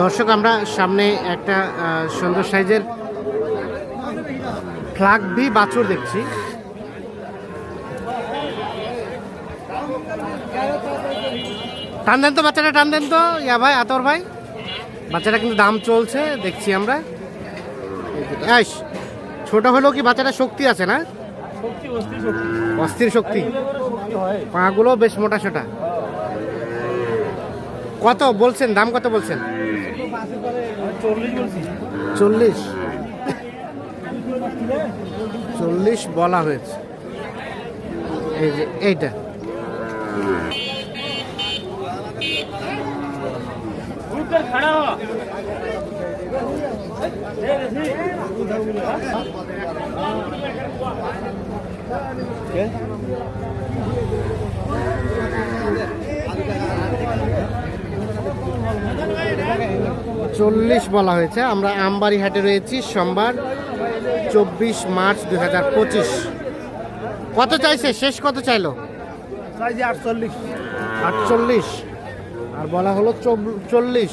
দর্শক আমরা সামনে একটা সুন্দর সাইজের ফ্লাগ ভি বাছুর দেখছি। টান দেন তো বাচ্চাটা টান দেন তো। ইয়া ভাই আতর ভাই। বাচ্চাটা কিন্তু দাম চলছে দেখছি আমরা। আইস ছোট হলেও কি বাচ্চাটা শক্তি আছে না? অস্থির শক্তি। পাগুলো বেশ মোটা সোটা। কত বলছেন? দাম কত বলছেন? চল্লিশ। চল্লিশ বলা হয়েছে। এই যে এইটা। চল্লিশ বলা হয়েছে। আমরা আমবাড়ি হাটে রয়েছি সোমবার চব্বিশ মার্চ দুই হাজার পঁচিশ। কত চাইছে? শেষ কত চাইলো? আটচল্লিশ। আটচল্লিশ। আর বলা হলো চল্লিশ।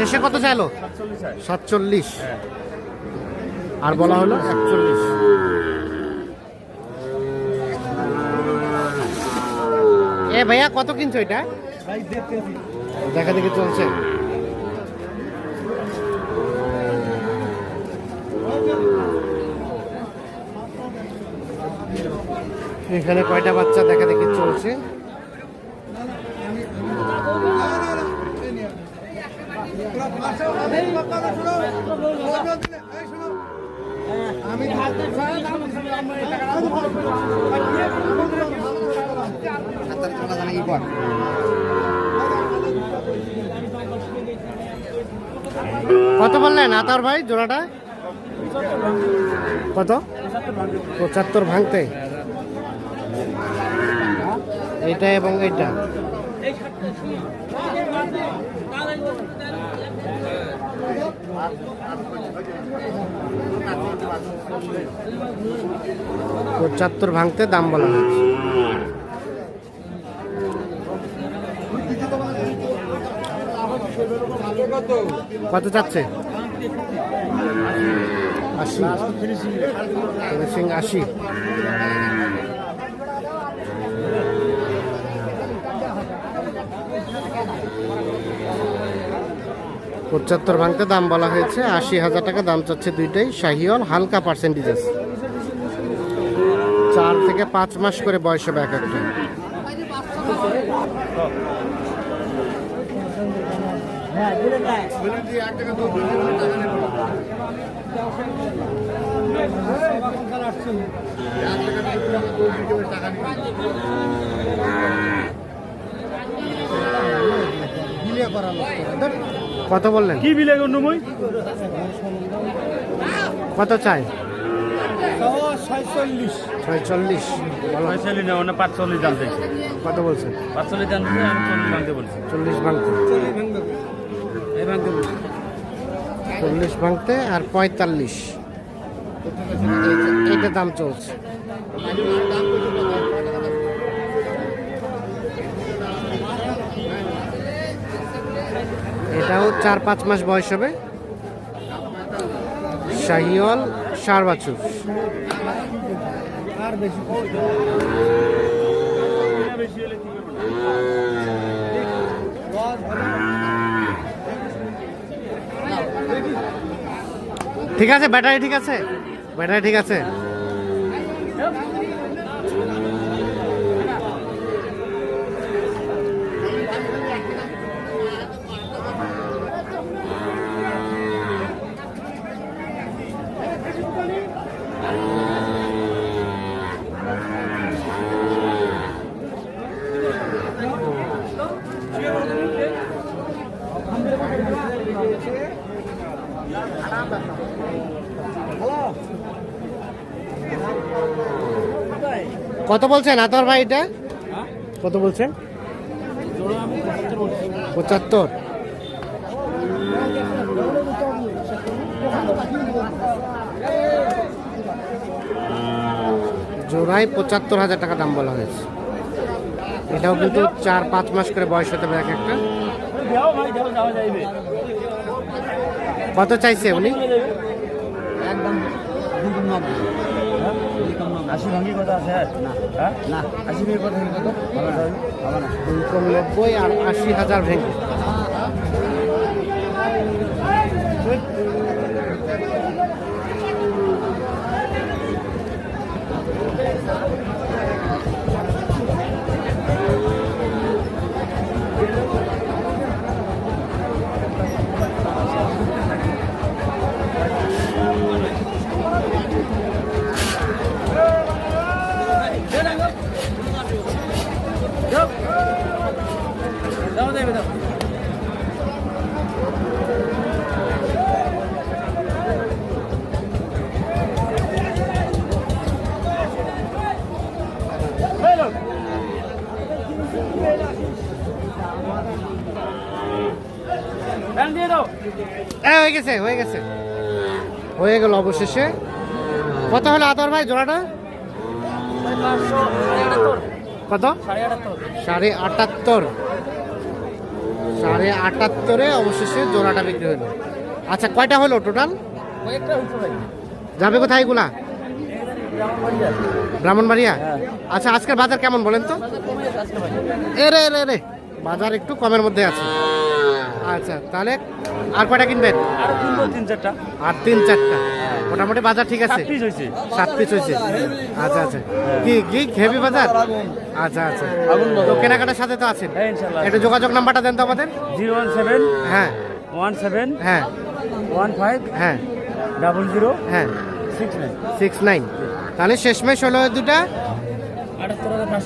শেষে কত চাইলো? সাতচল্লিশ। আর বলা হলো একচল্লিশ। এ ভাইয়া, কত কিনছো এটা? দেখা দেখি চলছে। এখানে কয়টা বাচ্চা দেখা দেখি চলছে? কত বললেন আতার ভাই জোড়াটা? কত? পঁচাত্তর ভাঙতে। এটা এবং এইটা। পঁচাত্তর ভাঙতে দাম বলা হয়েছে। কত চাচ্ছে? আশি। ফিনিশিং আশি। পঁচাত্তর ভাঙতে দাম বলা হয়েছে, আশি হাজার টাকা দাম চাচ্ছে দুইটাই, শাহিওয়াল হালকা পার্সেন্টেজ আছে চার থেকে পাঁচ মাস করে বয়স হবে এক একটা। কত বললেন? কি বিলে গো নুমই? কত চাই? ছয়চল্লিশ। ছয়চল্লিশ বলো। না ওনা পাঁচচল্লিশ দাম চাইছে। কত বলছেন পাঁচচল্লিশ দাম আমি চল্লিশ ভাঙতে বলছি। চল্লিশ ভাঙতে। চল্লিশ আর পঁয়তাল্লিশ। এইটা দাম চলছে। এটাও চার পাঁচ মাস বয়স হবে। শাহিওয়াল সার বাছুর ঠিক আছে, ব্যাটারি ঠিক আছে? ব্যাটারি ঠিক আছে? কত বলছেন আতর ভাই এটা? কত বলছেন? পঁচাত্তর। জোড়ায় পঁচাত্তর হাজার টাকা দাম বলা হয়েছে। এটাও কিন্তু চার পাঁচ মাস করে বয়স হতে পারে এক একটা। কত চাইছে উনি? একদম দুটো আর আশি হাজার আছে এ, হয়ে গেছে হয়ে গেছে। হয়ে গেল অবশেষে। কত হলো আতর ভাই জোড়াটা? কত? সাড়ে আটাত্তর। সাড়ে আটাত্তরে অবশেষে জোড়াটা বিক্রি হলো। আচ্ছা কয়টা হলো টোটাল যাবে কোথায় এগুলা? ব্রাহ্মণবাড়িয়া? হ্যাঁ। আচ্ছা আজকের বাজার কেমন বলেন তো? এ রে রে। বাজার একটু কমের মধ্যে আছে। আচ্ছা তাহলে আর কয়টা কিনবেন? আর কিনবো তিন চারটা। আর তিন চারটা। মোটামুটি বাজার ঠিক আছে? সাত পিস হয়েছে সাত পিস হয়েছে আচ্ছা আচ্ছা। কি কি হেভি বাজার? আচ্ছা আচ্ছা। তো কেনাকাটার সাথে তো আছেন। হ্যাঁ একটু যোগাযোগ নাম্বারটা দেন তো আমাদের। জিরো ওয়ান সেভেন হ্যাঁ। ওয়ান সেভেন হ্যাঁ। ওয়ান ফাইভ হ্যাঁ। ডাবল জিরো হ্যাঁ। Six nine. Six nine. তাহলে শেষমেশ হলো দুটা?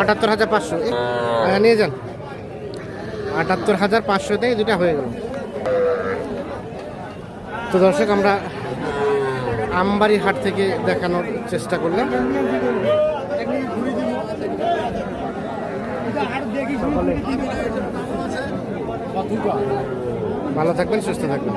আটাত্তর হাজার পাঁচশো। হ্যাঁ, নিয়ে যান। আটাত্তর হাজার পাঁচশোতে দুটা হয়ে গেল। তো দর্শক, আমরা আমবাড়ি হাট থেকে দেখানোর চেষ্টা করলাম। ভালো থাকবেন, সুস্থ থাকবেন।